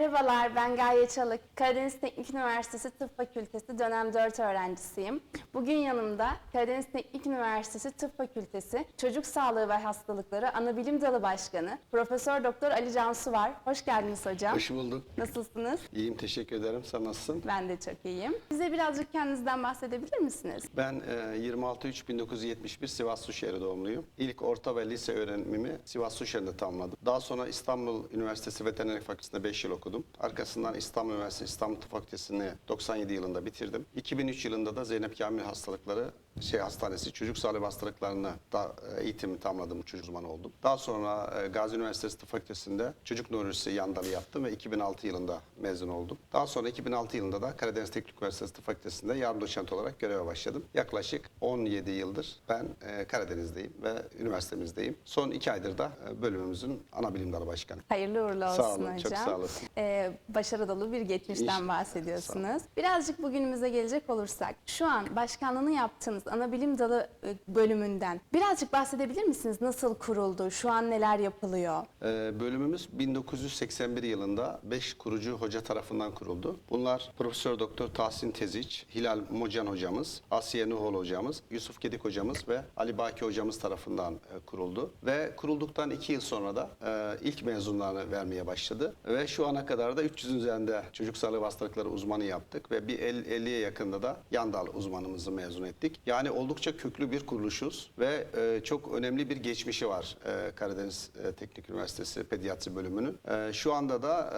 Merhabalar, ben Gaye Çalık. Karadeniz Teknik Üniversitesi Tıp Fakültesi dönem 4 öğrencisiyim. Bugün yanımda Karadeniz Teknik Üniversitesi Tıp Fakültesi Çocuk Sağlığı ve Hastalıkları Anabilim Dalı Başkanı Profesör Doktor Ali Cansu var. Hoş geldiniz hocam. Hoş bulduk. Nasılsınız? İyiyim, teşekkür ederim. Sen nasılsın? Ben de çok iyiyim. Bize birazcık kendinizden bahsedebilir misiniz? Ben e, 26-3-1971 Sivas Suşehir doğumluyum. İlk orta ve lise öğrenimimi Sivas Suşehir'de tamamladım. Daha sonra İstanbul Üniversitesi Veterinerlik Fakültesi'nde 5 yıl okudum. Arkasından İstanbul Üniversitesi İstanbul Tıp Fakültesini 97 yılında bitirdim. 2003 yılında da Zeynep Kamil Hastalıkları şey hastanesi çocuk sağlığı hastalıklarını da e, eğitimi tamamladım, çocuk uzmanı oldum. Daha sonra e, Gazi Üniversitesi Tıp Fakültesi'nde çocuk nörolojisi yan dalı yaptım ve 2006 yılında mezun oldum. Daha sonra 2006 yılında da Karadeniz Teknik Üniversitesi Tıp Fakültesi'nde yardım doçent olarak göreve başladım. Yaklaşık 17 yıldır ben e, Karadeniz'deyim ve üniversitemizdeyim. Son iki aydır da bölümümüzün ana bilim dalı başkanı. Hayırlı uğurlu olsun Sağ olun, hocam. çok sağ olasın. Ee, başarı dolu bir geçmişten bahsediyorsunuz. Birazcık bugünümüze gelecek olursak, şu an başkanlığını yaptığınız Anabilim Dalı e, bölümünden birazcık bahsedebilir misiniz? Nasıl kuruldu? Şu an neler yapılıyor? Ee, bölümümüz 1981 yılında 5 kurucu hoca tarafından kuruldu. Bunlar Profesör Doktor Tahsin Teziç, Hilal Mocan hocamız, Asiye Nuhol hocamız, Yusuf Gedik hocamız ve Ali Baki hocamız tarafından e, kuruldu. Ve kurulduktan 2 yıl sonra da e, ilk mezunlarını vermeye başladı. Ve şu ana kadar da 300'ün üzerinde çocuk sağlığı hastalıkları uzmanı yaptık ve bir el- 50'ye yakında da yan dal uzmanımızı mezun ettik. Yani oldukça köklü bir kuruluşuz ve e, çok önemli bir geçmişi var e, Karadeniz e, Teknik Üniversitesi Pediatri bölümünün. Şu anda da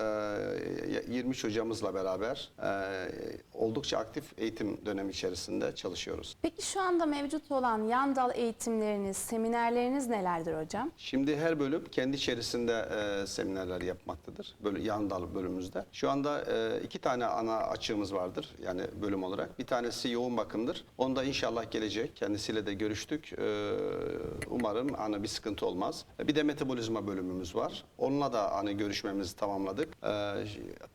e, 23 hocamızla beraber oldukça aktif eğitim dönemi içerisinde çalışıyoruz. Peki şu anda mevcut olan yan dal eğitimleriniz, seminerleriniz nelerdir hocam? Şimdi her bölüm kendi içerisinde seminerler yapmaktadır. Böyle yan dal bölümümüzde. Şu anda e, iki tane ana açığımız vardır yani bölüm olarak. Bir tanesi yoğun bakımdır. Onda inşallah gelecek. Kendisiyle de görüştük. E, umarım hani bir sıkıntı olmaz. Bir de metabolizma bölümümüz var. Onunla da hani görüşmemizi tamamladık. E,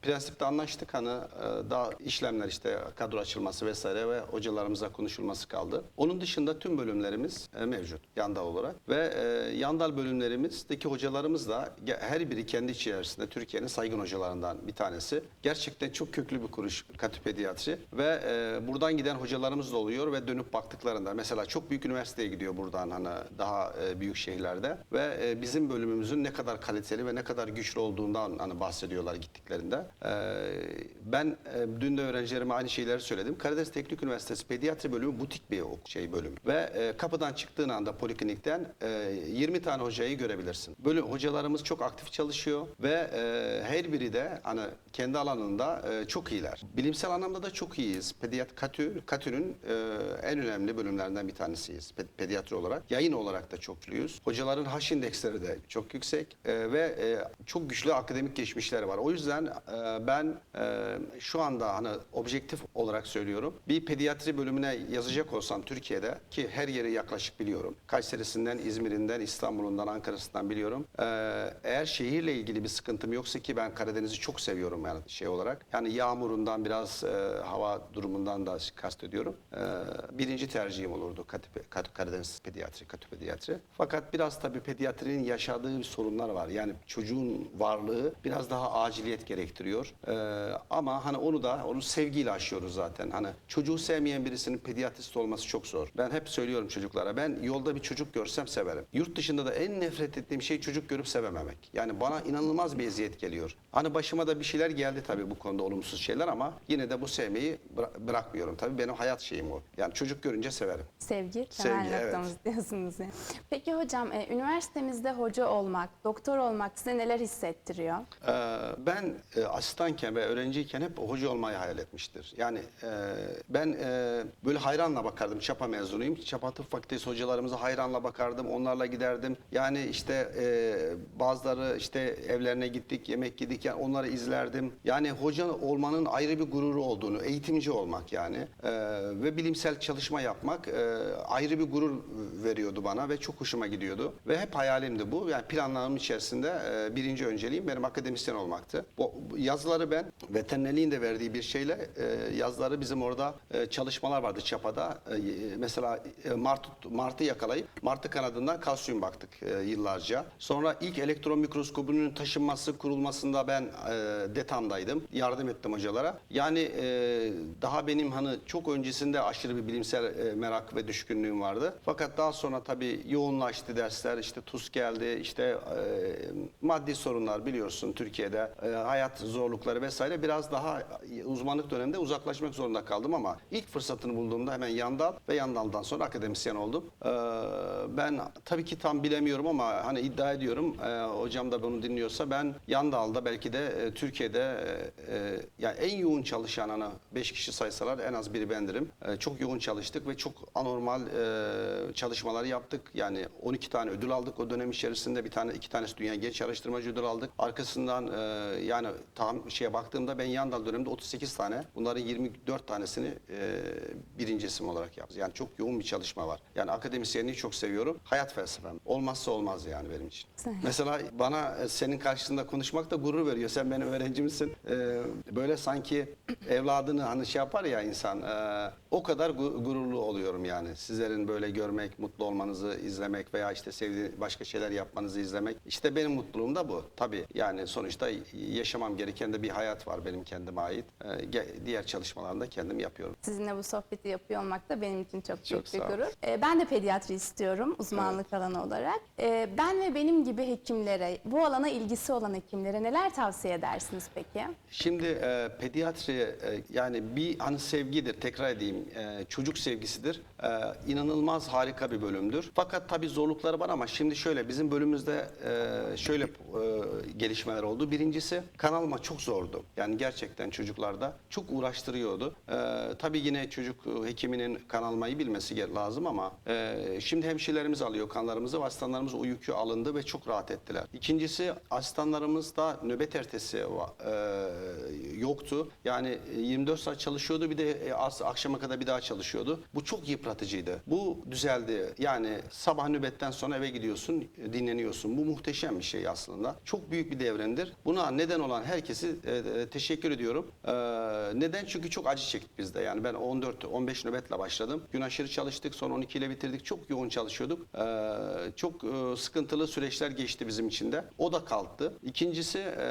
prensipte anlaştık hani e, daha işlemler işte kadro açılması vesaire ve hocalarımızla konuşulması kaldı. Onun dışında tüm bölümlerimiz e, mevcut yandal olarak ve e, yandal bölümlerimizdeki hocalarımız da her biri kendi içerisinde Türkiye'nin saygın hocalarından bir tanesi. Gerçekten çok köklü bir kuruş katipediatri ve e, buradan giden hocalarımız da oluyor ve dönüp baktıklarında mesela çok büyük üniversiteye gidiyor buradan hani daha e, büyük şehirlerde ve e, bizim bölümümüzün ne kadar kaliteli ve ne kadar güçlü olduğundan hani bahsediyorlar gittiklerinde. E, ben e, dün de öğrencilerime aynı şeyleri söyledim. Karadeniz Teknik Üniversitesi Pediatri bölümü butik bir şey bölüm ve e, kapıdan çıktığın anda poliklinikten e, 20 tane hocayı görebilirsin. Böyle hocalarımız çok aktif çalışıyor ve e, her biri de hani kendi alanında e, çok iyiler. Bilimsel anlamda da çok iyiyiz. Pediat Katü, Katü'nün e, en önemli bölümlerinden bir tanesiyiz pe- pediatri olarak. Yayın olarak da çok güçlüyüz. Hocaların H indeksleri de çok yüksek e, ve e, çok güçlü akademik geçmişleri var. O yüzden e, ben e, şu anda hani objektif olarak söylüyorum. Bir pediatri bölümüne yazacak olsam Türkiye'de ki her yeri yaklaşık biliyorum. Kayseri'sinden, İzmir'inden, İstanbul'undan, Ankara'sından biliyorum. E, eğer şehirle ilgili bir sıkıntım yoksa ki ben Karadeniz'i çok seviyorum yani şey olarak. Yani yağmurundan biraz e, hava durumundan da kastediyorum. E, birinci tercihim olurdu Katip, Kat- Karadeniz pediatri, katipediatri. Fakat biraz tabii pediatrinin yaşadığı sorunlar var. Yani çocuğun varlığı biraz daha aciliyet gerektiriyor. E, ama hani onu da onu sevgiyle aşıyoruz zaten. Hani çocuğu sevmeyen birisinin pediatrist olması çok zor. Ben hep söylüyorum çocuklara. Ben yolda bir çocuk görsem severim. Yurt dışında da en nefret ettiğim şey çocuk görüp sevememek. Yani bana inanılmaz bir eziyet geliyor. Hani başıma da bir şeyler geldi tabii bu konuda olumsuz şeyler ama yine de bu sevmeyi bıra- bırakmıyorum. Tabii benim hayat şeyim o. Yani çocuk görünce severim. Sevgi, Sevgi, temel evet. noktamız diyorsunuz. yani. Peki hocam, e, üniversitemizde hoca olmak, doktor olmak size neler hissettiriyor? Ee, ben e, asistanken ve öğrenciyken hep hoca olmayı hayal etmiştir. Yani e, ben e, böyle hayranla bakardım. Çapa mezunuyum. Çapa Tıp Fakültesi hocalarımıza hayranla bakardım. Onlarla giderdim. Yani işte e, bazıları işte evlerine gittik, yemek yedik. Yani onları izlerdim. Yani hoca olmanın ayrı bir gururu olduğunu, eğitimci olmak yani e, ve bilimsel çalışma yapmak e, ayrı bir gurur veriyordu bana ve çok hoşuma gidiyordu. Ve hep hayalimdi bu. Yani planlarım içerisinde e, birinci önceliğim benim akademisyen olmaktı. Bu yazıları ben veterinerliğin de verdiği bir şeyle e, yazıları bizim orada e, çalışmalar vardı Çapa'da. E, mesela e, martı, martı yakalayıp martı kanadından kalsiyum baktık e, yıllarca. Sonra ilk elektron mikroskobunun taşınması, kurulmasında ben e, detamdaydım. Yardım ettim hocalara. Yani e, daha benim hani çok öncesinde aşırı bir bilimsel e, merak ve düşkünlüğüm vardı. Fakat daha sonra tabii yoğunlaştı dersler. İşte TUS geldi. işte e, maddi sorunlar biliyorsun Türkiye'de. e, hayat zorlukları vesaire. Biraz daha uzmanlık döneminde uzaklaşmak zorunda kaldım ama ilk fırsatını bulduğumda hemen Yandal ve Yandal'dan sonra akademisyen oldum. E, ben tabii ki tam bilemiyorum ama hani iddia ediyorum e, hocam da bunu dinliyorsa ben Yandal'da belki de e, Türkiye'de e, e, yani en yoğun çalışan ana 5 kişi saysalar en az biri bendirim. Çok yoğun çalıştık ve çok anormal e, çalışmalar yaptık. Yani 12 tane ödül aldık o dönem içerisinde. Bir tane iki tanesi dünya genç araştırmacı ödül aldık. Arkasından yani tam şeye baktığımda ben Yandal döneminde 38 tane. Bunların 24 tanesini birinci isim olarak yaptım. Yani çok yoğun bir çalışma var. Yani akademisyenliği çok seviyorum. Hayat felsefem. Olmazsa olmaz yani benim için. Mesela bana senin karşısında konuşmak da gurur veriyor. Sen benim öğrencimsin. Ee, böyle sanki evladını hani şey yapar ya insan. e, o kadar gu- gururlu oluyorum yani. Sizlerin böyle görmek, mutlu olmanızı izlemek veya işte sevdiği başka şeyler yapmanızı izlemek. İşte benim mutluluğum da bu. Tabii yani sonuçta yaşamam gereken de bir hayat var benim kendime ait. Ee, diğer çalışmalarını da kendim yapıyorum. Sizinle bu sohbeti yapıyor olmak da benim için çok, Çok büyük bir gurur. Ee, ben de pediatri istiyorum uzmanlık alanı olarak. Ee, ben ve benim gibi hekimlere, bu alana ilgisi olan hekimlere neler tavsiye edersiniz peki? Şimdi e, pediatri e, yani bir hani sevgidir tekrar edeyim e, çocuk sevgisidir. E, inanılmaz harika bir bölümdür. Fakat tabii zorlukları var ama şimdi şöyle bizim bölümümüzde e, şöyle e, gelişmeler oldu. Birincisi kan alma çok zordu. Yani gerçekten çocuklarda çok uğraştırıyordu. E, tabii yine çocuk hekiminin kan almayı bilmesi lazım ama e, şimdi hemşirelerimiz alıyor kanlarımızı ve asistanlarımız o yükü alındı ve çok rahat ettiler. İkincisi asistanlarımızda nöbet ertesi va- e, yoktu. Yani 24 saat çalışıyordu bir de e, az akşama kadar bir daha çalışıyordu. Bu çok yıpratıcıydı. Bu düzeldi. Yani sabah nöbetten sonra eve gidiyorsun, e, dinleniyorsun. Bu muhteşem bir şey aslında. Çok büyük bir devrimdir. Buna neden olan herkesi e, e, teşekkür ediyorum. E, neden? Çünkü çok acı çektik biz de. Yani ben 14 15 nöbetle başladım. Gün aşırı çalıştık. Sonra 12 ile bitirdik. Çok yoğun çalışıyorduk. E, çok e, sıkıntılı süreçler geçti bizim için de. O da kalktı. İkincisi, e,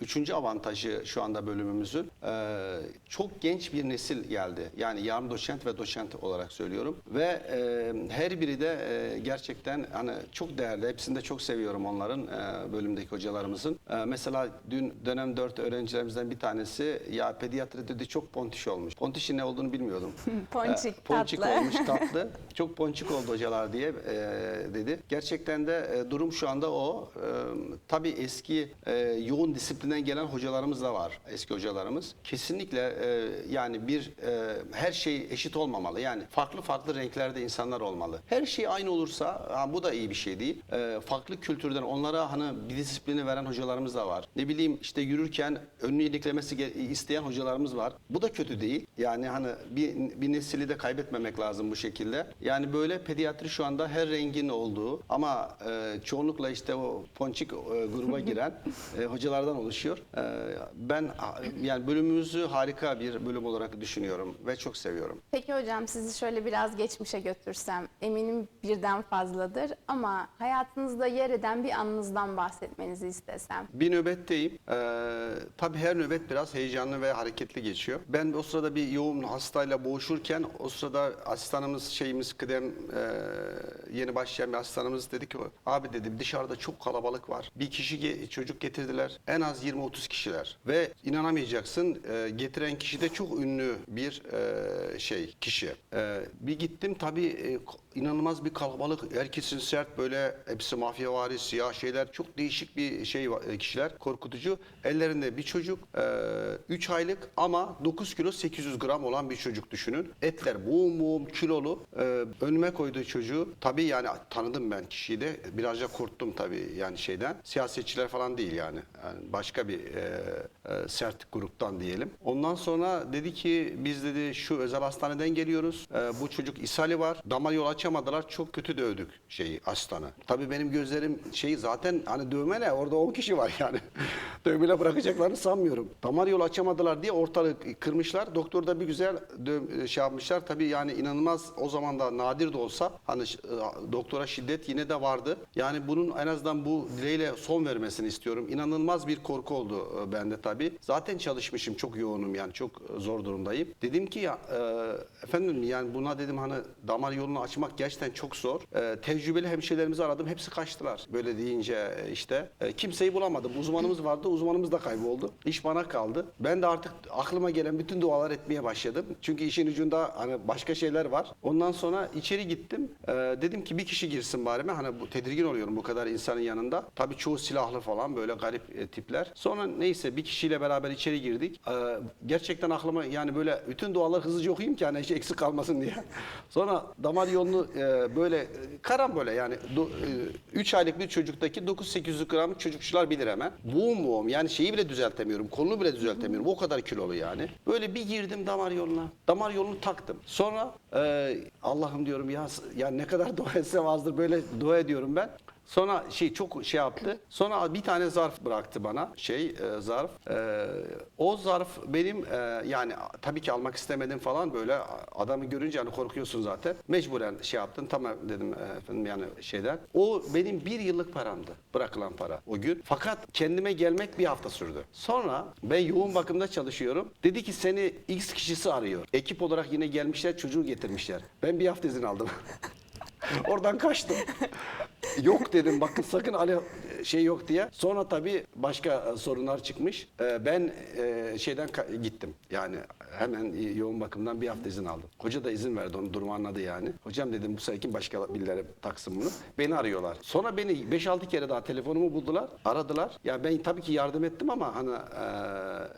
üçüncü avantajı şu anda bölümümüzün e, çok genç bir nesil geldi. Yani yarım doçent ve doçent olarak söylüyorum. Ve e, her biri de e, gerçekten hani çok değerli. Hepsini de çok seviyorum onların e, bölümdeki hocalarımızın. E, mesela dün dönem 4 öğrencilerimizden bir tanesi ya pediatri dedi çok pontiş olmuş. Pontişin ne olduğunu bilmiyordum. Ponçik, E, ponçik tatlı. olmuş tatlı. Çok ponçik oldu hocalar diye e, dedi. Gerçekten de e, durum şu anda o. E, tabii eski e, yoğun disiplinden gelen hocalarımız da var. Eski hocalarımız. Kesinlikle e, yani bir e, her şey eşit olmamalı. Yani farklı farklı renklerde insanlar olmalı. Her şey aynı olursa ha, bu da iyi bir şey değil. E, farklı kültürden onlara hani bir disiplini veren hocalarımız da var. Ne bileyim işte yürürken önünü iliklemesi isteyen hocalarımız var. Bu da kötü değil. Yani hani bir, bir nesili de kaybetmemek lazım bu şekilde. Yani böyle pediatri şu anda her rengin olduğu ama e, çoğunlukla işte o ponçik e, gruba giren e, hocalardan oluşuyor. E, ben yani bölümümüzü harika bir bölüm olarak düşünüyorum ve çok seviyorum. Peki hocam sizi şöyle biraz geçmişe götürsem, eminim birden fazladır ama hayatınızda yer eden bir anınızdan bahsetmenizi istesem. Bir nöbetteyim. Ee, tabii her nöbet biraz heyecanlı ve hareketli geçiyor. Ben o sırada bir yoğun hastayla boğuşurken o sırada asistanımız şeyimiz kıdem e, yeni başlayan bir asistanımız dedi ki abi dedi dışarıda çok kalabalık var. Bir kişi çocuk getirdiler. En az 20-30 kişiler ve inanamayacaksın e, getiren kişi de çok ünlü bir e, şey kişi. E, bir gittim tabii e, inanılmaz bir kalabalık. Herkesin sert böyle hepsi mafyavari siyah şeyler. Çok değişik bir şey e, kişiler. Korkutucu. Ellerinde bir çocuk 3 aylık ama 9 kilo 800 gram olan bir çocuk düşünün. Etler boğum boğum kilolu. E, önüme koyduğu çocuğu tabii yani tanıdım ben kişiyi de. Biraz da korktum tabii yani şeyden. Siyasetçiler falan değil yani. yani başka bir e, e, sert gruptan diyelim. Ondan sonra dedi ki biz dedi şu özel hastaneden geliyoruz. E, bu çocuk ishali var. Damar yol açamadılar. Çok kötü dövdük şeyi aslanı. Tabii benim gözlerim şeyi zaten hani dövme ne? Orada 10 kişi var yani. Dövmeyle bırakacaklarını sanmıyorum. Damar yolu açamadılar diye ortalığı kırmışlar. Doktor da bir güzel dö- şey yapmışlar. Tabii yani inanılmaz o zaman da nadir de olsa hani e, doktora şiddet yine de vardı. Yani bunun en azından bu dileğiyle son vermesini istiyorum. İnanılmaz bir korku oldu e, bende tabii. Zaten çalışmışım çok yoğunum yani çok e, zor durumdayım. Dedim ki ya efendim yani buna dedim hani damar yolunu açmak gerçekten çok zor. E, tecrübeli hemşirelerimizi aradım hepsi kaçtılar. Böyle deyince e, işte e, kimseyi bulamadım. Uzmanımız vardı uzmanımız da kayboldu. İş bana kaldı. Ben de artık aklıma gelen bütün dualar etmeye başladım. Çünkü işin ucunda hani başka şeyler var. Ondan sonra içeri gittim. E, dedim ki bir kişi girsin bari. Ben hani bu tedirgin oluyorum bu kadar insanın yanında. Tabii çoğu silahlı falan böyle garip e, tipler. Sonra neyse bir kişiyle beraber içeri girdik. E, gerçekten aklıma yani böyle bütün duaları hızlıca okuyayım ki hani hiç eksik kalmasın diye. Sonra damar yolunu e, böyle e, karam böyle yani 3 aylık bir çocuktaki 9-800 gramlık çocukçular bilir hemen. Boğum boğum yani şeyi bile düzeltemiyorum. Kolunu bile düzeltemiyorum. O kadar kilolu yani. Böyle bir girdim damar yoluna. Damar yolunu taktım. Sonra e, Allah'ım diyorum ya, ya ne kadar dua etsem azdır böyle dua ediyorum ben. Sonra şey çok şey yaptı. Sonra bir tane zarf bıraktı bana. Şey e, zarf. E, o zarf benim e, yani tabii ki almak istemedim falan böyle adamı görünce hani korkuyorsun zaten. Mecburen şey yaptın. Tamam dedim e, efendim yani şeyden. O benim bir yıllık paramdı. Bırakılan para o gün. Fakat kendime gelmek bir hafta sürdü. Sonra ben yoğun bakımda çalışıyorum. Dedi ki seni X kişisi arıyor. Ekip olarak yine gelmişler çocuğu getirmişler. Ben bir hafta izin aldım. Oradan kaçtım. Yok dedim bakın sakın Ali şey yok diye. Sonra tabii başka sorunlar çıkmış. E, Ben e, şeyden gittim. Yani hemen yoğun bakımdan bir hafta izin aldım. Hoca da izin verdi onu durumu anladı yani. Hocam dedim bu sefer başka birileri taksın bunu. Beni arıyorlar. Sonra beni 5-6 kere daha telefonumu buldular. Aradılar. Ya ben tabii ki yardım ettim ama hani e,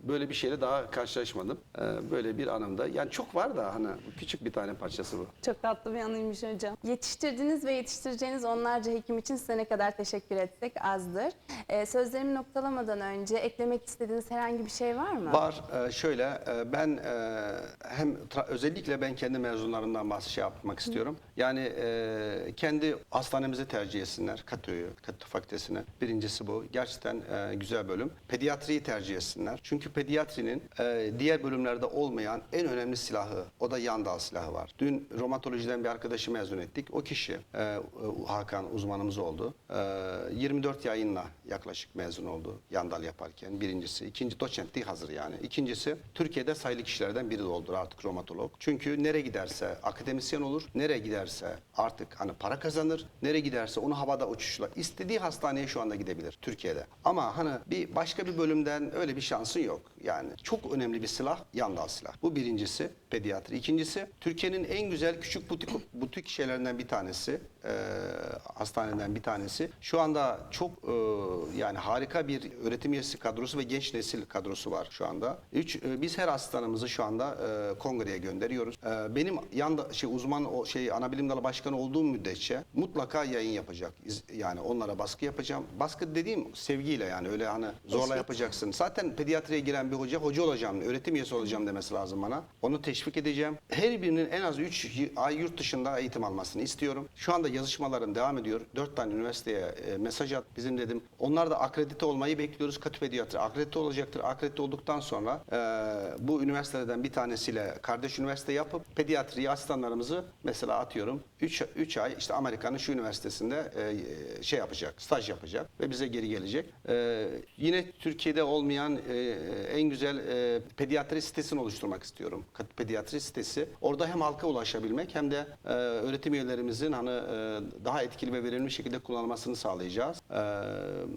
böyle bir şeyle daha karşılaşmadım. E, böyle bir anımda. Yani çok var da hani küçük bir tane parçası bu. Çok tatlı bir anıymış hocam. Yetiştirdiğiniz ve yetiştireceğiniz onlarca hekim için size ne kadar teşekkür etsek azdır. Ee, sözlerimi noktalamadan önce eklemek istediğiniz herhangi bir şey var mı? Var. Ee, şöyle e, ben e, hem özellikle ben kendi mezunlarımdan bahs şey yapmak istiyorum. Yani e, kendi hastanemizi tercih etsinler. Katü'yü, Katü Fakültesini. Birincisi bu. Gerçekten e, güzel bölüm. Pediatriyi tercih etsinler. Çünkü pediatrinin e, diğer bölümlerde olmayan en önemli silahı, o da yan dal silahı var. Dün romatolojiden bir arkadaşı mezun ettik. O kişi, e, Hakan uzmanımız oldu. E, 24 yayınla yaklaşık mezun oldu yan dal yaparken. Birincisi. ikinci doçentliği hazır yani. İkincisi Türkiye'de sayılı kişilerden biri de oldu artık romatolog. Çünkü nereye giderse akademisyen olur, nereye giderse artık hani para kazanır, nereye giderse onu havada uçuşla istediği hastaneye şu anda gidebilir Türkiye'de. Ama hani bir başka bir bölümden öyle bir şansın yok. Yani çok önemli bir silah yan dal silah. Bu birincisi pediatri. İkincisi Türkiye'nin en güzel küçük butik butik şeylerinden bir tanesi, e, hastaneden bir tanesi. Şu anda çok e, yani harika bir öğretim üyesi kadrosu ve genç nesil kadrosu var şu anda. Üç, e, biz her hastanımızı şu anda e, kongreye gönderiyoruz. E, benim yanda şey uzman o şey ana bilim dalı başkanı olduğum müddetçe mutlaka yayın yapacak. Yani onlara baskı yapacağım. Baskı dediğim sevgiyle yani öyle hani zorla yapacaksın. Zaten pediatriye giren bir hoca hoca olacağım, öğretim üyesi olacağım demesi lazım bana. Onu teşvik edeceğim. Her birinin en az 3 ay yurt dışında eğitim almasını istiyorum. Şu anda yazışmalarım devam ediyor. 4 tane üniversiteye e, mesaj at. Bizim dedim. Onlar da akredite olmayı bekliyoruz. Katı pediatri akredite olacaktır. Akredite olduktan sonra e, bu üniversitelerden bir tanesiyle kardeş üniversite yapıp pediatriyi asistanlarımızı mesela atıyorum 3 3 ay işte Amerika'nın şu üniversitesinde e, şey yapacak, staj yapacak ve bize geri gelecek. Yine Türkiye'de olmayan en güzel pediatri sitesini oluşturmak istiyorum. Pediatri sitesi. Orada hem halka ulaşabilmek hem de öğretim üyelerimizin hani e, daha etkili ve verimli şekilde kullanılmasını sağlayacağız. E,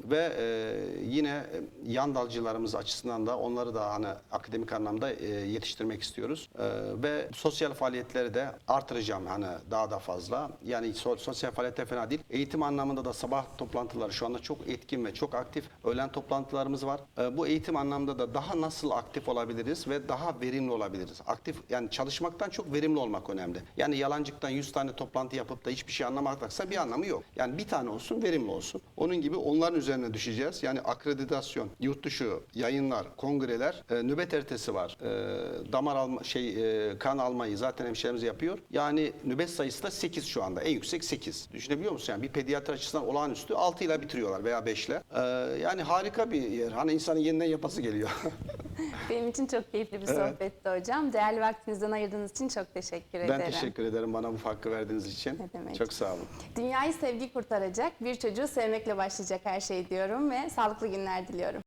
ve e, yine e, yan dalcılarımız açısından da onları da hani akademik anlamda e, yetiştirmek istiyoruz. E, ve sosyal faaliyetleri de artıracağım hani daha da fazla. Yani so- sosyal faaliyetler fena değil. Eğitim anlamında da sabah toplantıları şu anda çok etkin ve çok aktif. Öğlen toplantılarımız var. E, bu eğitim anlamda da daha nasıl aktif olabiliriz ve daha verimli olabiliriz. Aktif yani çalışmaktan çok verimli olmak önemli. Yani yalancıktan 100 tane toplantı yapıp da hiçbir şey anlamadan anlamaktaksa bir anlamı yok. Yani bir tane olsun, verimli olsun. Onun gibi onların üzerine düşeceğiz. Yani akreditasyon, yurt dışı yayınlar, kongreler, e, nöbet ertesi var. E, damar alma, şey e, kan almayı zaten hemşehrimiz yapıyor. Yani nöbet sayısı da 8 şu anda. En yüksek 8. Düşünebiliyor musun? Yani bir pediatri açısından olağanüstü 6 ile bitiriyorlar veya 5 ile. E, yani harika bir yer. Hani insanın yeniden yapası geliyor. Benim için çok keyifli bir Evet. sohbetti hocam. Değerli vaktinizden ayırdığınız için çok teşekkür ederim. ben teşekkür ederim bana bu hakkı verdiğiniz için. Ne demek. Çok sağ olun. Dünyayı sevgi kurtaracak, bir çocuğu sevmekle başlayacak her şey diyorum ve sağlıklı günler diliyorum.